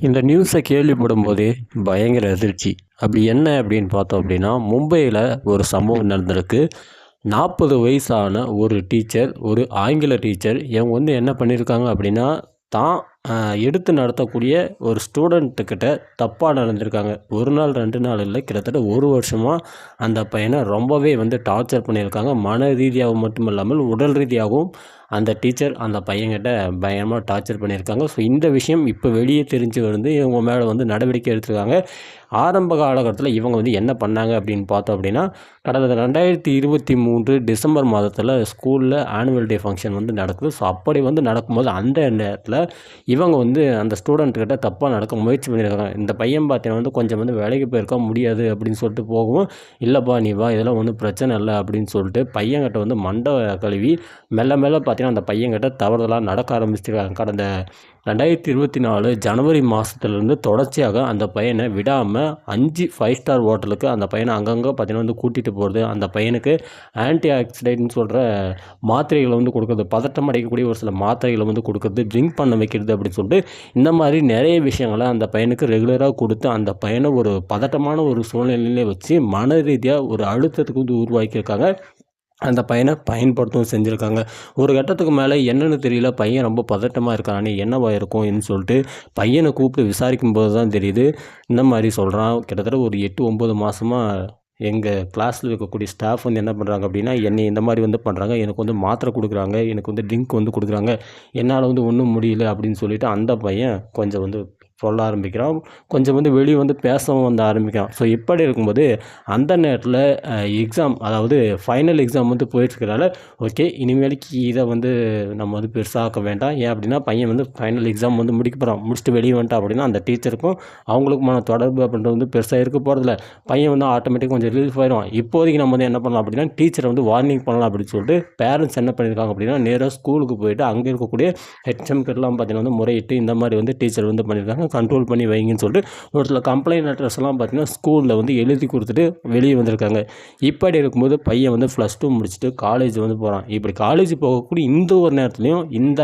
இந்த நியூஸை கேள்விப்படும் போதே பயங்கர அதிர்ச்சி. அப்படி என்ன அப்படின்னு பார்த்தோம் அப்படின்னா மும்பையில் ஒரு சம்பவம் நடந்திருக்கு. நாற்பது வயசான ஒரு டீச்சர் ஒரு ஆங்கில டீச்சர் இவங்க வந்து என்ன பண்ணியிருக்காங்க அப்படின்னா தான் எடுத்து நடத்தக்கூடிய ஒரு ஸ்டூடெண்ட்டுக்கிட்ட தப்பாக நடந்திருக்காங்க. ஒரு நாள் ரெண்டு நாள் இல்லை கிட்டத்தட்ட ஒரு வருஷமாக அந்த பையனை ரொம்பவே வந்து டார்ச்சர் பண்ணியிருக்காங்க. மன ரீதியாகவும் மட்டும் இல்லாமல் உடல் ரீதியாகவும் அந்த டீச்சர் அந்த பையன்கிட்ட பயங்கரமாக டார்ச்சர் பண்ணியிருக்காங்க. ஸோ இந்த விஷயம் இப்போ வெளியே தெரிஞ்சு வந்து இவங்க மேலே வந்து நடவடிக்கை எடுத்திருக்காங்க. ஆரம்ப காலகட்டத்தில் இவங்க வந்து என்ன பண்ணாங்க அப்படின்னு பார்த்தோம் அப்படின்னா கடந்த ரெண்டாயிரத்தி இருபத்தி மூன்று டிசம்பர் மாதத்தில் ஸ்கூலில் ஆனுவல் டே ஃபங்க்ஷன் வந்து நடக்குது. ஸோ அப்படி வந்து நடக்கும்போது அந்த நேரத்தில் இவங்க வந்து அந்த ஸ்டூடெண்ட்கிட்ட தப்பாக நடக்க முயற்சி பண்ணியிருக்காங்க. இந்த பையன் பார்த்தீங்கன்னா வந்து கொஞ்சம் வந்து வேலைக்கு போயிருக்க முடியாது அப்படின்னு சொல்லிட்டு போகவும் இல்லைப்பா நீ வா இதெல்லாம் ஒன்றும் பிரச்சனை இல்லை அப்படின்னு சொல்லிட்டு பையன்கிட்ட வந்து மண்டை கழுவி மெல்ல மெல்ல பார்த்தீங்கன்னா அந்த பையன்கிட்ட தவறுதலாக நடக்க ஆரம்பிச்சிருக்காங்க. கடந்த ரெண்டாயிரத்தி இருபத்தி நாலு ஜனவரி மாதத்துலேருந்து தொடர்ச்சியாக அந்த பையனை விடாமல் அஞ்சு ஃபைவ் ஸ்டார் ஹோட்டலுக்கு அந்த பையனை அங்கங்கே பார்த்தீங்கன்னா வந்து கூட்டிகிட்டு போகிறது அந்த பையனுக்கு ஆன்டி ஆக்சிடென்ட்னு சொல்கிற மாத்திரைகளை வந்து கொடுக்குறது பதட்டம் அடைக்கக்கூடிய ஒரு சில மாத்திரைகளை வந்து கொடுக்குறது ட்ரிங்க் பண்ண வைக்கிறது அப்படின்னு சொல்லிட்டு இந்த மாதிரி நிறைய விஷயங்களை அந்த பையனுக்கு ரெகுலராக கொடுத்து அந்த பையனை ஒரு பதட்டமான ஒரு சூழ்நிலையிலே வச்சு மன ரீதியாக ஒரு அழுத்தத்துக்கு வந்து உருவாக்கியிருக்காங்க. அந்த பையனை பயன்படுத்தவும் செஞ்சுருக்காங்க. ஒரு கட்டத்துக்கு மேலே என்னென்னு தெரியல பையன் ரொம்ப பதட்டமாக இருக்கானே. என்னவா இருக்கும்னு சொல்லிட்டு பையனை கூப்பிட்டு விசாரிக்கும் போது தான் தெரியுது. இந்த மாதிரி சொல்கிறான் கிட்டத்தட்ட ஒரு எட்டு ஒம்பது மாதமாக எங்கள் கிளாஸில் இருக்கக்கூடிய ஸ்டாஃப் வந்து என்ன பண்ணுறாங்க அப்படின்னா என்னை இந்த மாதிரி வந்து பண்ணுறாங்க எனக்கு வந்து மாத்திரை கொடுக்குறாங்க. எனக்கு வந்து ட்ரிங்க் வந்து கொடுக்குறாங்க. என்னால் வந்து ஒன்றும் முடியல அப்படின்னு சொல்லிவிட்டு அந்த பையன் கொஞ்சம் வந்து சொல்ல ஆரம்பிக்கிறான் கொஞ்சம் வந்து வெளியே வந்து பேசவும் வந்து ஆரம்பிக்கிறான் ஸோ இப்படி இருக்கும்போது அந்த நேரத்தில் எக்ஸாம் அதாவது ஃபைனல் எக்ஸாம் வந்து போயிட்டுருக்கிறதால ஓகே இனிமேலுக்கு இதை வந்து நம்ம வந்து பெருசாக்க வேண்டாம். ஏன் அப்படின்னா பையன் வந்து ஃபைனல் எக்ஸாம் வந்து முடிக்க போகிறான் முடிச்சுட்டு வெளியே வந்துட்டான் அப்படின்னா அந்த டீச்சருக்கும் அவங்களுக்குமான தொடர்பு அப்படின்றது வந்து பெருசாக இருக்க போகிறதில்ல பையன் வந்து ஆட்டோமேட்டிக் கொஞ்சம் ரிலீஃப் ஆயிடும் இப்போதைக்கு நம்ம வந்து என்ன பண்ணலாம் அப்படின்னா டீச்சரை வந்து வார்னிங் பண்ணலாம் அப்படின்னு சொல்லிட்டு பேரண்ட்ஸ் என்ன பண்ணியிருக்காங்க அப்படின்னா நேராக ஸ்கூலுக்கு போயிட்டு அங்கே இருக்கக்கூடிய ஹெச்எம் கிட்டலாம் பார்த்தீங்கன்னா வந்து முறையிட்டு இந்த மாதிரி வந்து டீச்சர் வந்து பண்ணியிருக்காங்க கண்ட்ரோல் பண்ணி வைங்கன்னு சொல்லிட்டு ஒரு சில கம்ப்ளைண்ட் லெட்டர்ஸ்லாம் பார்த்திங்கன்னா ஸ்கூலில் வந்து எழுதி கொடுத்துட்டு வெளியே வந்திருக்காங்க. இப்படி இருக்கும்போது பையன் வந்து ப்ளஸ் டூ முடிச்சுட்டு காலேஜ் வந்து போகிறான் இப்படி காலேஜ் போகக்கூடிய இந்த ஒரு நேரத்துலையும் இந்த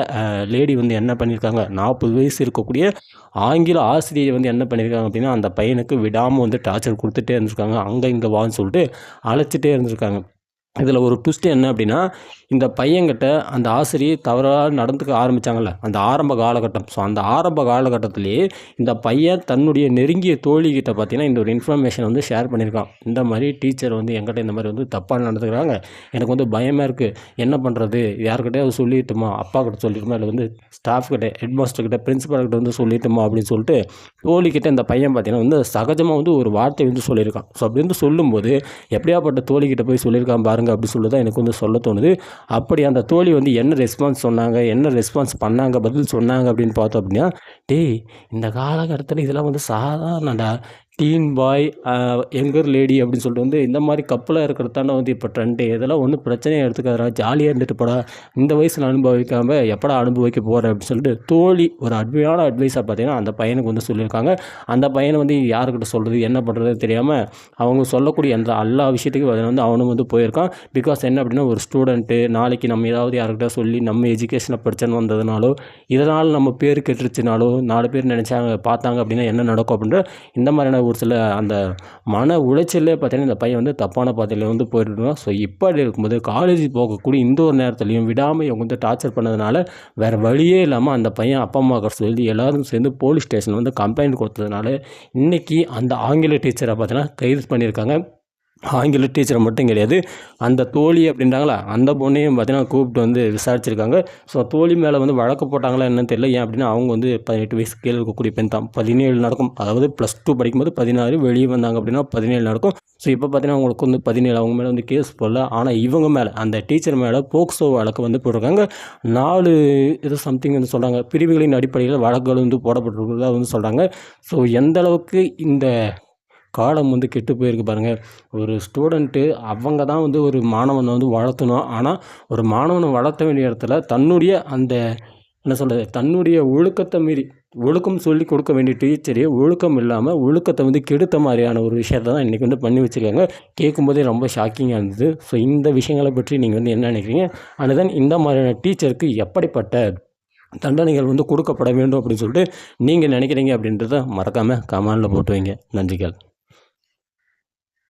லேடி வந்து என்ன பண்ணியிருக்காங்க நாற்பது வயசு இருக்கக்கூடிய ஆங்கில ஆசிரியர் வந்து என்ன பண்ணியிருக்காங்க அப்படின்னா அந்த பையனுக்கு விடாமல் வந்து டார்ச்சர் கொடுத்துட்டே இருந்திருக்காங்க. அங்கே இங்கே வான்னு சொல்லிட்டு அழைச்சிட்டே இருந்திருக்காங்க. இதில் ஒரு ட்விஸ்ட் என்ன அப்படின்னா இந்த பையன்கிட்ட அந்த ஆசிரியர் தவறாக நடந்துக்க ஆரம்பித்தாங்கல்ல அந்த ஆரம்ப காலகட்டம். ஸோ அந்த ஆரம்ப காலகட்டத்திலேயே இந்த பையன் தன்னுடைய நெருங்கிய தோழிகிட்ட பார்த்தீங்கன்னா இந்த ஒரு இன்ஃபர்மேஷன் வந்து ஷேர் பண்ணியிருக்கான் இந்த மாதிரி டீச்சர் வந்து என்கிட்ட இந்த மாதிரி வந்து தப்பாக நடந்துக்கிறாங்க. எனக்கு வந்து பயமாக இருக்குது என்ன பண்ணுறது யாருக்கிட்டே சொல்லிட்டுமா? அப்பா கிட்ட சொல்லிட்டுமா இல்லை வந்து ஸ்டாஃப் கிட்ட ஹெட் மாஸ்டர் வந்து சொல்லிட்டுமா அப்படின்னு சொல்லிட்டு தோழிக்கிட்ட இந்த பையன் பார்த்தீங்கன்னா வந்து சகஜமாக வந்து ஒரு வார்த்தை வந்து சொல்லியிருக்கான். ஸோ அப்படி வந்து சொல்லும்போது எப்படியாப்பட்ட தோழிக்கிட்ட போய் சொல்லியிருக்கான் பாருங்க அப்படி சொல்லி தான் எனக்கு வந்து சொல்ல தோணுது. அப்படி அந்த தோழி வந்து என்ன ரெஸ்பான்ஸ் சொன்னாங்க என்ன ரெஸ்பான்ஸ் பண்ணாங்க பதில் சொன்னாங்க அப்படின்னு பார்த்தோம் அப்படின்னா டேய் இந்த காலகட்டத்தில் இதெல்லாம் வந்து சாதாரணடா டீன் பாய் எங்கர் லேடி அப்படின்னு சொல்லிட்டு வந்து இந்த மாதிரி கப்பலாக இருக்கிறது தானே வந்து இப்போ ட்ரெண்டு இதெல்லாம் ஒன்றும் பிரச்சனையாக எடுத்துக்காதா ஜாலியாக இருந்துட்டு போடா. இந்த வயசில் அனுபவிக்காமல் எப்படா அனுபவிக்க போகிற அப்படின்னு சொல்லிட்டு தோழி ஒரு அட்மையான அட்வைஸாக பார்த்தீங்கன்னா அந்த பையனுக்கு வந்து சொல்லியிருக்காங்க. அந்த பையனை வந்து யாருக்கிட்ட சொல்கிறது என்ன பண்ணுறது தெரியாமல் அவங்க சொல்லக்கூடிய அந்த எல்லா விஷயத்துக்கும் அதில் வந்து அவனும் வந்து போயிருக்கான். பிகாஸ் என்ன அப்படின்னா ஒரு ஸ்டூடெண்ட்டு நாளைக்கு நம்ம ஏதாவது யாருக்கிட்ட சொல்லி நம்ம எஜுகேஷனை பிரச்சனை வந்ததுனாலோ இதனால் நம்ம பேர் கெட்டுருச்சுனாலோ நாலு பேர் நினச்சாங்க பார்த்தாங்க அப்படின்னா என்ன நடக்கும் அப்படின்ற இந்த மாதிரியான ஒரு சில அந்த மன உளைச்சல்லே பார்த்தீங்கன்னா இந்த பையன் வந்து தப்பான பாதையில் வந்து போயிட்டுருக்கான் ஸோ இப்படி இருக்கும்போது காலேஜ் போகக்கூடிய இந்த ஒரு நேரத்துலையும் விடாமல் இவங்க வந்து டார்ச்சர் பண்ணதுனால வேறு வழியே இல்லாமல் அந்த பையன் அப்பா அம்மா சொல்லி எல்லோரும் சேர்ந்து போலீஸ் ஸ்டேஷன் வந்து கம்ப்ளைண்ட் கொடுத்ததுனால இன்றைக்கி அந்த ஆங்கில டீச்சரை பார்த்தீங்கன்னா கைது பண்ணியிருக்காங்க. ஆங்கில டீச்சரை மட்டும் கிடையாது. அந்த தோழி அப்படின்றாங்களா? அந்த பொண்ணையும் பார்த்தீங்கன்னா கூப்பிட்டு வந்து விசாரிச்சிருக்காங்க. ஸோ தோழி மேலே வந்து வழக்கு போட்டாங்களா என்னன்னு தெரியல. ஏன் அப்படின்னா அவங்க வந்து பதினெட்டு வயசு கீழே இருக்கக்கூடிய பெண் தான். பதினேழு நடக்கும். அதாவது ப்ளஸ் டூ படிக்கும்போது பதினாறு வெளியே வந்தாங்க அப்படின்னா பதினேழு நடக்கும். ஸோ இப்போ பார்த்தீங்கன்னா அவங்களுக்கு வந்து பதினேழு. அவங்க மேலே வந்து கேஸ் போடல. ஆனால் இவங்க மேலே அந்த டீச்சர் மேலே போக்சோ வழக்கு வந்து போட்டிருக்காங்க. நாலு இது சம்திங் வந்து சொல்கிறாங்க பிரிவுகளின் அடிப்படையில் வழக்குகள் வந்து போடப்பட்டிருக்கிறதா வந்து சொல்கிறாங்க ஸோ எந்த அளவுக்கு இந்த காலம் வந்து கெட்டு போயிருக்கு பாருங்கள் ஒரு ஸ்டூடெண்ட்டு அவங்க தான் வந்து ஒரு மாணவனை வந்து வளர்த்தணும். ஆனால் ஒரு மாணவனை வளர்த்த வேண்டிய இடத்துல தன்னுடைய அந்த என்ன சொல்கிறது தன்னுடைய ஒழுக்கத்தை மீறி ஒழுக்கம் சொல்லி கொடுக்க வேண்டிய டீச்சரே ஒழுக்கம் இல்லாமல் ஒழுக்கத்தை வந்து கெடுத்த மாதிரியான ஒரு விஷயத்த தான் இன்றைக்கி வந்து பண்ணி வச்சுருக்காங்க. கேட்கும்போதே ரொம்ப ஷாக்கிங்காக இருந்தது. ஸோ இந்த விஷயங்களை பற்றி நீங்கள் வந்து என்ன நினைக்கிறீங்க? அண்ட் தென் இந்த மாதிரியான டீச்சருக்கு எப்படிப்பட்ட தண்டனைகள் வந்து கொடுக்கப்பட வேண்டும் அப்படின்னு சொல்லிட்டு நீங்கள் நினைக்கிறீங்க அப்படின்றத மறக்காமல் கமானில் போட்டு வைங்க. நன்றிகள்.